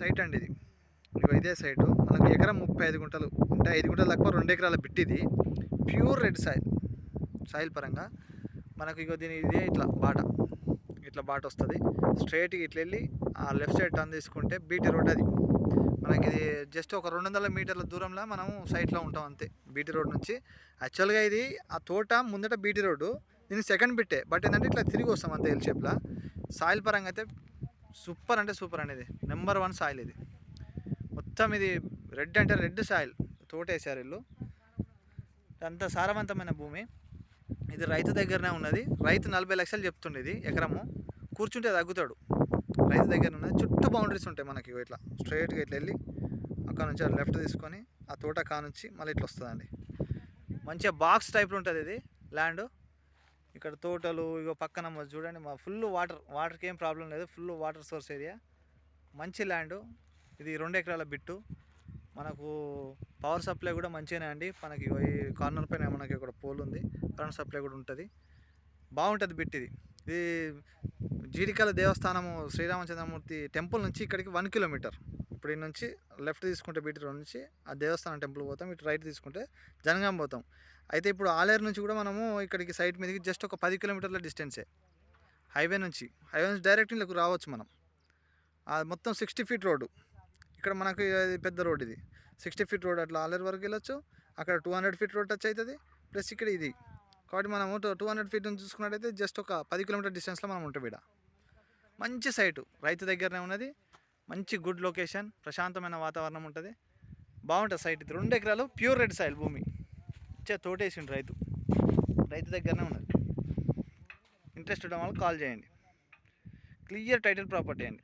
Site అండి ఇది. ఇక ఇదే సైటు. మనకు ఎకరం ముప్పై ఐదు గుంటలు అంటే ఐదు గుంటలు తక్కువ రెండు ఎకరాల బిట్ ఇది. Pure red soil. సాయిల్ పరంగా మనకు ఇగో దీని ఇదే ఇట్లా బాట. ఇట్లా బాట వస్తుంది. స్ట్రైట్గా ఇట్లా వెళ్ళి ఆ లెఫ్ట్ సైడ్ టర్న్ తీసుకుంటే బీటీ రోడ్ అది. మనకి ఇది జస్ట్ ఒక రెండు వందల మీటర్ల దూరంలో మనము సైట్లో ఉంటాం అంతే. బీటీ రోడ్ నుంచి. యాక్చువల్గా ఇది ఆ తోట ముందట బీటీ రోడ్డు. దీని సెకండ్ బిట్టే. బట్ ఏంటంటే ఇట్లా తిరిగి వస్తాం అంతే ఎల్ షేప్లో. సాయిల్ పరంగా అయితే సూపర్ అంటే సూపర్ అనేది నెంబర్ వన్ సాయిల్ ఇది. మొత్తం ఇది రెడ్ అంటే రెడ్ సాయిల్ తోట వేసారు వీళ్ళు. అంత సారవంతమైన భూమి. ఇది రైతు దగ్గరనే ఉన్నది. రైతు నలభై లక్షలు చెప్తుండేది ఎకరము. కూర్చుంటే తగ్గుతాడు. రైతు దగ్గర ఉన్నది. చుట్టూ బౌండరీస్ ఉంటాయి మనకి ఇట్లా. స్ట్రైట్గా ఇట్లా వెళ్ళి అక్కడ నుంచి లెఫ్ట్ తీసుకొని ఆ తోట కానుంచి మళ్ళీ ఇట్లా వస్తుందండి. మంచిగా బాక్స్ టైప్లో ఉంటుంది ఇది. ల్యాండ్ ఇక్కడ తోటలు ఇగో పక్కన చూడండి మా ఫుల్ వాటర్ వాటర్కి ఏం ప్రాబ్లం లేదు. ఫుల్ వాటర్ సోర్స్ ఏరియా మంచి ల్యాండ్ ఇది రెండు ఎకరాల బిట్టు. మనకు పవర్ సప్లై కూడా మంచిగానే అండి. మనకి ఈ కార్నర్ పైన మనకి ఇక్కడ పోల్ ఉంది. కరెంట్ సప్లై కూడా ఉంటుంది. బాగుంటుంది బిట్ ఇది. ఇది జీడికల దేవస్థానము శ్రీరామచంద్రమూర్తి టెంపుల్ నుంచి ఇక్కడికి వన్ కిలోమీటర్ ఇప్పుడు ఈ నుంచి లెఫ్ట్ తీసుకుంటే బీటీ రోడ్ నుంచి ఆ దేవస్థానం టెంపుల్ పోతాం ఇటు రైట్ తీసుకుంటే జనగాం పోతాం. అయితే ఇప్పుడు ఆలేరు నుంచి కూడా మనము ఇక్కడికి సైట్ మీదకి జస్ట్ ఒక పది కిలోమీటర్ల డిస్టెన్సే. హైవే నుంచి హైవే నుంచి డైరెక్ట్ ఇళ్ళకు రావచ్చు మనం. మొత్తం సిక్స్టీ ఫీట్ రోడ్డు. ఇక్కడ మనకు పెద్ద రోడ్ ఇది. సిక్స్టీ ఫీట్ రోడ్ అట్లా ఆలేరు వరకు వెళ్ళొచ్చు. అక్కడ two hundred feet road touch అవుతుంది ప్లస్ ఇక్కడ ఇది. కాబట్టి మనము టూ హండ్రెడ్ ఫీట్ నుంచి చూసుకున్నట్టయితే జస్ట్ ఒక పది కిలోమీటర్ డిస్టెన్స్లో మనం ఉంటాం ఇక్కడ. మంచి సైటు. రైతు దగ్గరనే ఉన్నది. మంచి గుడ్ లొకేషన్ ప్రశాంతమైన వాతావరణం ఉంటుంది. బాగుంటుంది సైట్ ఇది. రెండు ఎకరాలు ప్యూర్ రెడ్ సాయిల్ భూమి. ఇచ్చే తోటేసిండు రైతు. రైతు దగ్గరనే ఉన్నది ఇంట్రెస్ట్ ఉండడం వల్ల కాల్ చేయండి. క్లియర్ టైటిల్ ప్రాపర్టీ అండి.